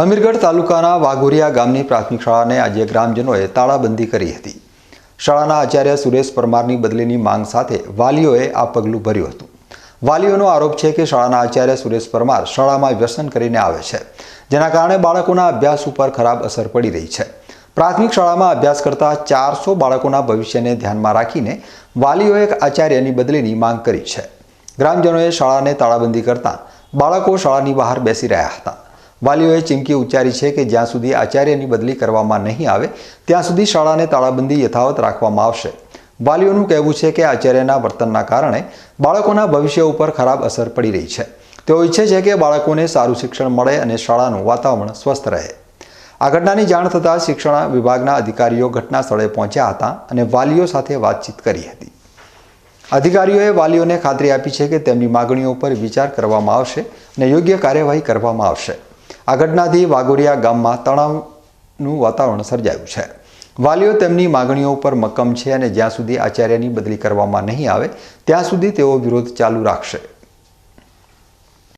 અમીરગઢ તાલુકાના વાઘોરિયા ગામની પ્રાથમિક શાળાને આજે ગ્રામજનોએ તાળાબંધી કરી હતી. શાળાના આચાર્ય સુરેશ પરમારની બદલીની માંગ સાથે વાલીઓએ આ પગલું ભર્યું હતું. વાલીઓનો આરોપ છે કે શાળાના આચાર્ય સુરેશ પરમાર શાળામાં વ્યસન કરીને આવે છે, જેના કારણે બાળકોના અભ્યાસ ઉપર ખરાબ અસર પડી રહી છે. પ્રાથમિક શાળામાં અભ્યાસ કરતા ચારસો બાળકોના ભવિષ્યને ધ્યાનમાં રાખીને વાલીઓએ આચાર્યની બદલીની માંગ કરી છે. ગ્રામજનોએ શાળાને તાળાબંધી કરતા બાળકો શાળાની બહાર બેસી રહ્યા હતા. વાલીઓએ ચીમકી ઉચ્ચારી છે કે જ્યાં સુધી આચાર્યની બદલી કરવામાં નહીં આવે, ત્યાં સુધી શાળાને તાળાબંધી યથાવત રાખવામાં આવશે. વાલીઓનું કહેવું છે કે આચાર્યના વર્તનના કારણે બાળકોના ભવિષ્ય ઉપર ખરાબ અસર પડી રહી છે. તેઓ ઈચ્છે છે કે બાળકોને સારું શિક્ષણ મળે અને શાળાનું વાતાવરણ સ્વસ્થ રહે. આ ઘટનાની જાણ થતાં શિક્ષણ વિભાગના અધિકારીઓ ઘટના સ્થળે પહોંચ્યા હતા અને વાલીઓ સાથે વાતચીત કરી હતી. અધિકારીઓએ વાલીઓને ખાતરી આપી છે કે તેમની માગણીઓ પર વિચાર કરવામાં આવશે અને યોગ્ય કાર્યવાહી કરવામાં આવશે. આ ઘટનાથી ગામમાં તણાવનું વાતાવરણ સર્જાયું છે. વાલીઓ તેમની માગણીઓ પર મક્કમ છે અને જ્યાં સુધી આચાર્યની બદલી કરવામાં નહીં આવે, ત્યાં સુધી તેઓ વિરોધ ચાલુ રાખશે.